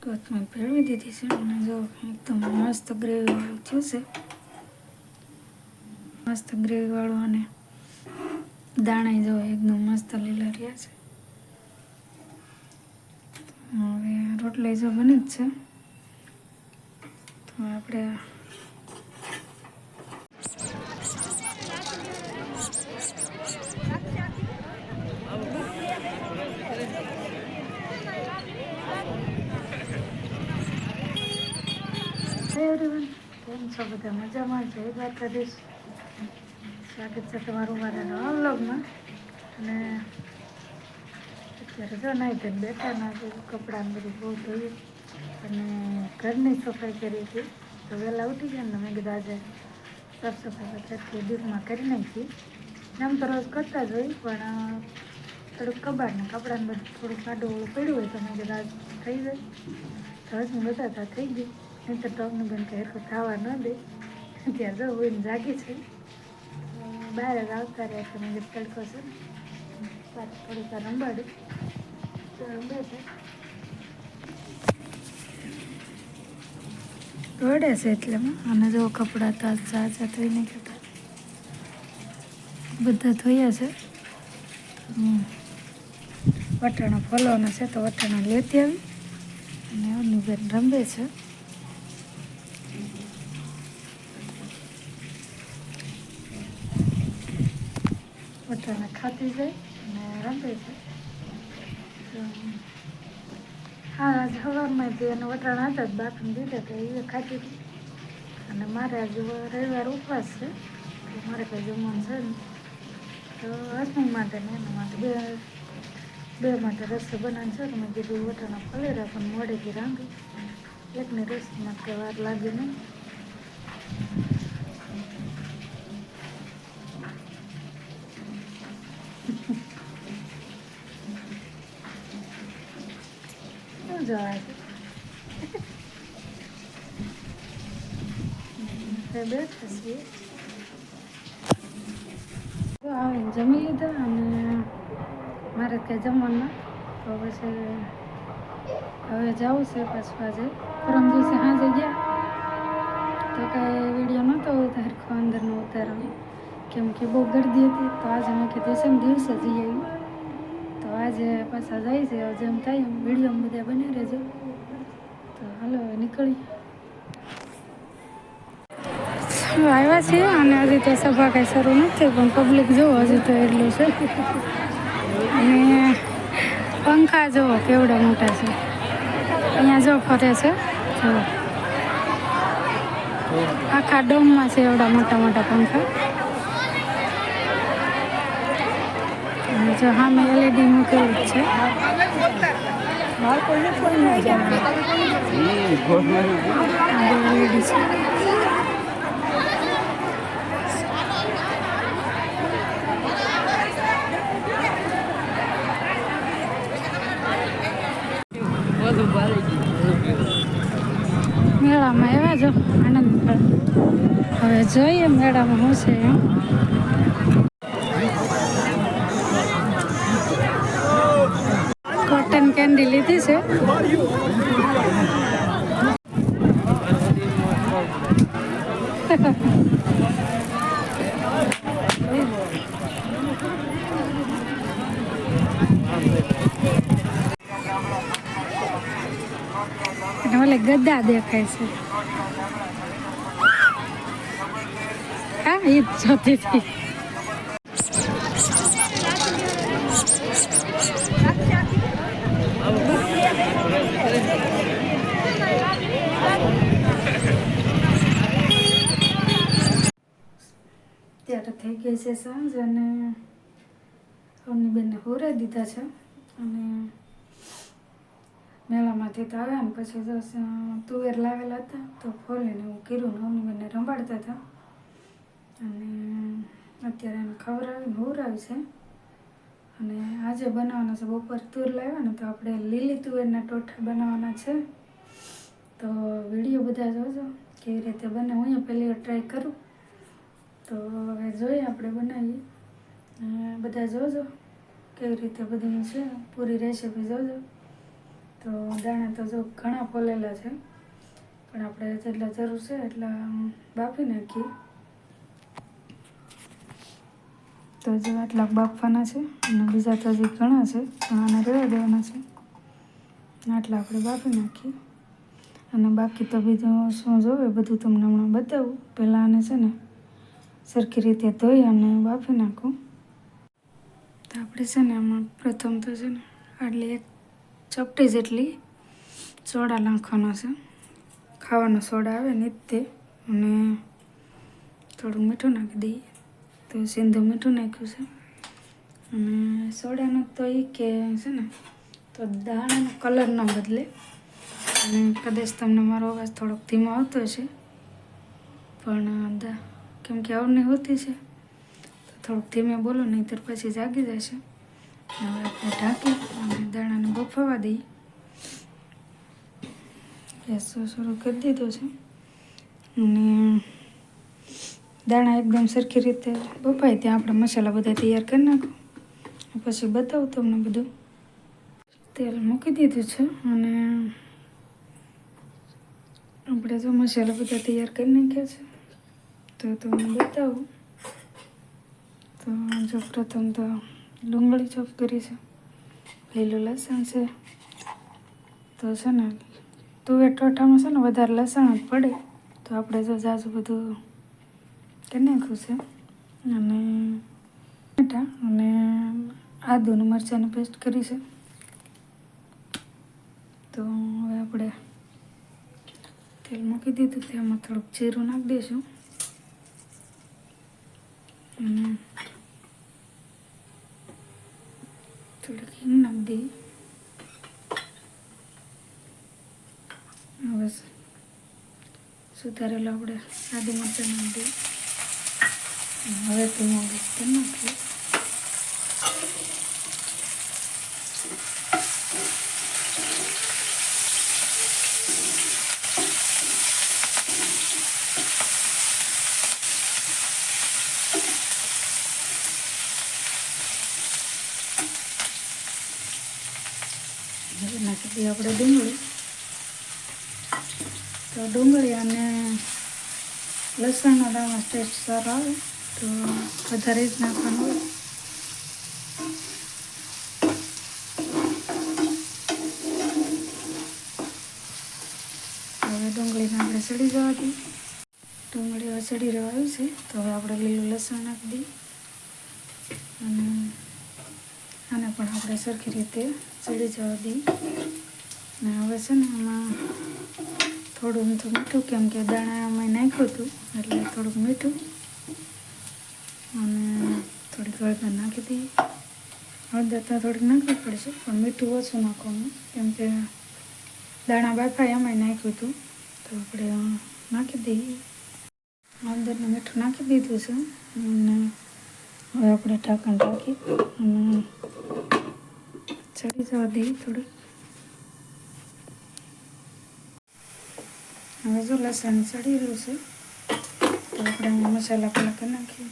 કોથમીર ભેળવી દીધી છે અને જો એકદમ મસ્ત ગ્રેવીવાળું થયું છે મસ્ત ગ્રેવીવાળું અને દાણા જો એકદમ મસ્ત લીલા રહ્યા છે હવે રોટલી જો બને જ છે તો આપણે છો બધા મજામાં? જય દ્વારકાધીશ. સ્વાગત છે તમારું મારા નવા વ્લોગમાં. અને અત્યારે જો નાઈ ધોઈને બેઠા ના કપડાં બધું બહુ ધોયું અને ઘરની સફાઈ કરી હતી. તો વહેલા ઉઠી ગયા ને મેં કીધું આજે સાફ સફાઈ અત્યારથી દીપમાં કરી નાખી. આમ તો રોજ કરતા જ હોય, પણ થોડુંક કબાટ ને કપડાને બધું થોડુંક કાઢું પડ્યું હોય તો મેં કીધું આજ થઈ જાય. તો હજુ બધા થઈ ગયું નહીં તો ટોપનું બેન કે હરખું થવા ન દે. ત્યાં જો હું જાગી છે. બહાર જ આવતા રહ્યા છે, મને તડકો છે ને. પાછું થોડીક વાર રંબાડું. તો રંબે છે રડે છે એટલે અને જો કપડાં તાજા તાજા થઈને કહેતા બધા ધોયા છે. વટાણા ફોલવાના છે તો વટાણા લેતી આવી. અને અનુબેન બેન રમે છે. વટાણા ખાતી જાય અને રમે જાય હા આજ સવારમાં તે એને વટાણા હતા જ બાફીને દીધા તો એ ખાતી હતી અને મારે આજે રવિવાર ઉપવાસ છે તો મારે કંઈ જમવાનું છે ને તો હસમુખ માટે ને એના માટે બે બે માટે રસોઈ બનાવવાની છે તો મેં કીધું વટાણા ફોલી રાખો મોડેથી રાંધું એકની રસોઈમાં કંઈ વાર લાગે નહીં જવાય તો આવીને જમી લીધા અને મારે ત્યાં જમવાનું તો પછી હવે જવું છે પાછું આજે. પરમ દિવસે સાંજે ગયા. તો કાંઈ વીડિયો નહોતો ઉતાર હરખો અંદરનો ઉતારવાનો કેમ કે બહુ ગરદી હતી. તો આજે મેં કીધું છે દિવસે જઈ આવી આજે પાછા જાય છે જેમ થાય એમ વીડિયો બધા બની રહેજો. તો હાલો નીકળી આવ્યા છીએ અને હજી તો સભા કાંઈ શરૂ નથી પણ પબ્લિક જુઓ હજી તો એટલું છે. અને પંખા જુઓ કેવડા મોટા છે. અહીંયા જો ફરે છે આખા ડોમમાં છે એવડા મોટા મોટા પંખા. જો મેં એલઈડી મૂકેલી છે. એલઈડી છે. મેળામાં એવા જો આનંદ. હવે જોઈએ મેળામાં શું છે એમ. કોટન લીધી છે. ઓલે ગદા દેખાય છે. હા એ જોતી હતી. ગઈ છે સાંજ અને અમની બેનને હોરાઈ દીધા છે. અને મેળામાંથી તો આવ્યા ને પછી તો તુવેર લાવેલા હતા, તો ફોલીને હું કીરું ને અમની બેનને રંબાડતા હતા. અને અત્યારે એને ખવડાવીને હોરાવી છે. અને આજે બનાવવાના છે, બપોર તુર લાવ્યા ને તો આપણે લીલી તુવેરના ટોઠા બનાવવાના છે. તો વીડિયો બધા જોજો, કેવી રીતે બને, હું અહીંયા પહેલી વાર ટ્રાય કરું. તો હવે જોઈએ આપણે બનાવીએ. બધા જોજો કેવી રીતે બધું છે, પૂરી રેસીપી જોજો. તો દાણા તો જો ઘણા ફોલેલા છે, પણ આપણે જેટલા જરૂર છે એટલા બાફી નાખીએ. તો જો આટલા બાફવાના છે, અને બીજા તો હજી ઘણા છે આને રહેવા દેવાના છે. આટલા આપણે બાફી નાખીએ. અને બાકી તો બીજું શું જોવે, બધું તમને હમણાં બતાવું. પહેલાં આને છે ને સરખી રીતે ધોઈ અને બાફી નાખું. તો આપણે છે ને આમાં પ્રથમ તો છે ને આટલી એક ચપટી જેટલી સોડા નાખવાનો છે. ખાવાનો સોડા આવે ને તે અને થોડું મીઠું નાખી દઈએ. તો સિંધુ મીઠું નાખ્યું છે. અને સોડાનો તો એ કે છે ને તો દાણાનો કલર ન બદલે. અને કદાચ તમને મારો અવાજ થોડોક ધીમો આવતો છે પણ દા કેમ કે અવરની હોતી છે. તો થોડુંક ધીમે બોલો, નહીંતર પછી જાગી જશે. હવે આપણે ઢાંકી અને દાણાને બફાવા દઈએ. ગેસ શરૂ કરી દીધો છે. અને દાણા એકદમ સરખી રીતે બફાય ત્યાં આપણે મસાલા બધા તૈયાર કરી નાખો. પછી બતાવું તમને બધું. તેલ મૂકી દીધું છે અને આપણે જો મસાલા બધા તૈયાર કરી નાખ્યા છે. તો તમને બતાવું. તો જો પ્રથમ તો ડુંગળી ચોપ કરી છે. લીલું લસણ છે. તો છે ને તુવેર ટોઠામાં છે ને વધારે લસણ જ પડે. તો આપણે જો જાજુ બધું કરી નાખ્યું છે. અને મીઠા અને આદુનું મરચાંની પેસ્ટ કરી છે. તો હવે આપણે તેલ મૂકી દીધું. તેમાં થોડુંક જીરું નાખી દઈશું. અને થોડીક હિંગ નાખી દઈએ હવે સુધારેલો આપણે આદુ મરચાં નાખી દઈએ હવે ધીમો ગેસ કરી નાખીએ હવે નાખી દઈએ આપણે ડુંગળી. તો ડુંગળી અને લસણનો દાણા ટેસ્ટ સારો આવે, તો વધારે જ નાખવાનું હોય. હવે ડુંગળીને આપણે સડી જવા દઈએ. ડુંગળી હવે સડી રહેવા આવી છે, તો હવે આપણે લીલું લસણ નાખી દઈએ. અને આને પણ આપણે સરખી રીતે ચડી જવા દઈએ. ને હવે છે ને આમાં થોડું મીઠું મીઠું, કેમ કે દાણા અમે નાખ્યું હતું, એટલે થોડુંક મીઠું અને થોડીક હળદર નાખી દઈએ હળદર તો થોડીક નાખવી પડશે, પણ મીઠું ઓછું નાખવાનું, કેમ કે દાણા બાફા એમાંય નાખ્યું હતું. તો આપણે નાખી દઈએ. હળદરને મીઠું નાખી દીધું છે, અને હવે આપણે ઢાંકણ રાખી અને ચડી જવા દઈએ થોડું હવે જો લસણ ચડી રહ્યું છે, તો આપણે મસાલા પહેલાં કરી નાખીએ.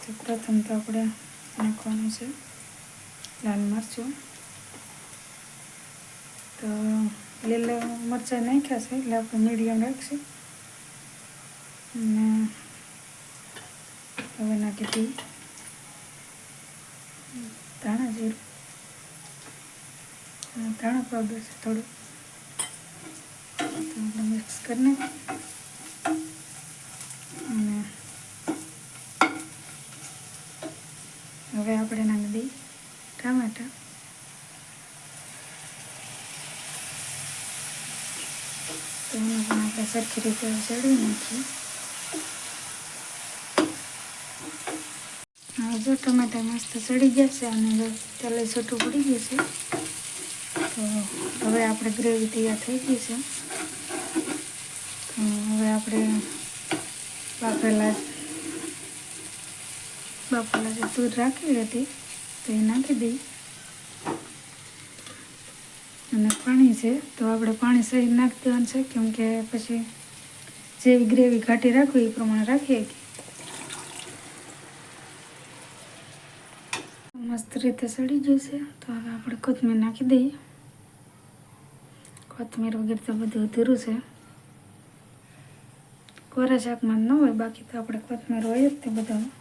તો પ્રથમ તો આપણે નાખવાનું છે લાલ મરચું. તો લીલા મરચાં નાખ્યા છે, એટલે આપણે મીડિયમ રાખશું. અને હવે નાખી દી ધાણા જીરું. ધાણા પાવડર છે થોડું. મિક્સ કરીને અને હવે આપણે નાખી દઈએ ટામેટા તો એને પણ આપણે સરખી રીતે ચડી નાખીએ જો ટમેટા મસ્ત ચડી ગયા છે અને તેલે છૂટું પડી ગયું છે તો હવે આપણે ગ્રેવી તૈયાર થઈ ગઈ છે હવે આપણે બાફેલા બાફેલા જે દૂધ રાખેલી હતી તો એ નાખી દઈ. અને પાણી છે તો આપણે પાણી સહી નાખી દેવાનું છે, કેમ કે પછી જેવી ગ્રેવી ઘાટી રાખવી એ પ્રમાણે રાખીએ મસ્ત રીતે સડી છે, તો હવે આપણે કોથમીર નાખી દઈએ. કોથમીર વગેરે તો બધું અધૂરું છે. કોરા શાકમાં ન હોય બાકી તો આપણે કોથમીર હોય જ તે બધામાં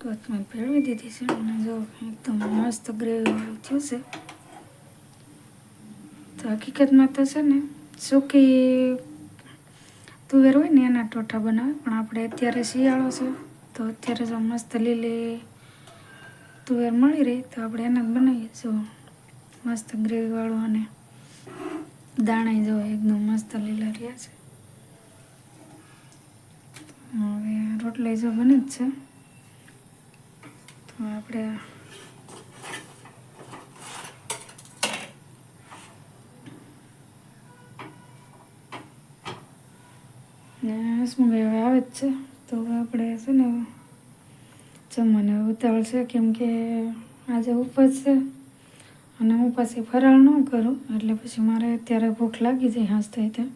કોથમીર ભેળવી દીધી છે અને જો એકદમ મસ્ત ગ્રેવી થયું છે તો હકીકતમાં તો છે ને સૂકી તુવેર હોય ને એના ટોઠા બનાવે પણ આપણે અત્યારે શિયાળો છે તો અત્યારે જો મસ્ત લીલી તુવેર મળી રહે તો આપણે એને બનાવીએ. જો મસ્ત ગ્રેવીવાળું અને દાણા જો એકદમ મસ્ત લીલા રહ્યા છે. હવે રોટલી જો બને જ છે. તો આપણે ને હસમુભાઈ હવે આવે જ છે. તો હવે આપણે છે ને જમવાને ઉતાવળ છે કેમ કે આજે ઉપવાસ છે અને હું પછી ફરાળ ન કરું એટલે પછી મારે અત્યારે ભૂખ લાગી જાય હાંસ થઈ ત્યાં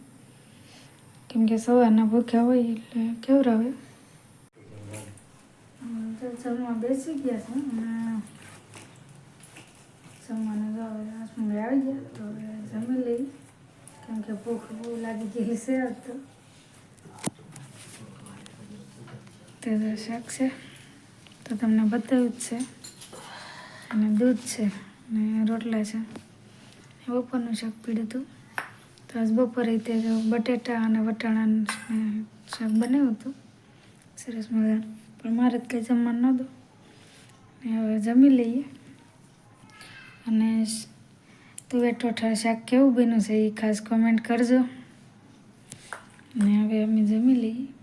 કેમ કે સવારના ભૂખ્યા હોય એટલે કેવરાવે. તો જમવા બેસી ગયા છે અને જમવાને જો હવે હસમુભાઈ આવી ગયા તો હવે જમી લઈ કેમ કે ભૂખ બહુ લાગી ગઈ છે તો. તે જો શાક છે. તો તમને બતાવ્યું જ છે. અને દૂધ છે અને રોટલા છે. બપોરનું શાક પીડ્યું હતું. તો આજ બપોરે તે બટેટા અને વટાણાનું શાક બનાવ્યું હતું. સરસ મજા પણ મારે જ કંઈ જમવાનું નહોતું. ને હવે જમી લઈએ. અને તુવેર ઠોઠા શાક કેવું બન્યું છે એ ખાસ કોમેન્ટ કરજો. અને હવે અમે જમી લઈએ.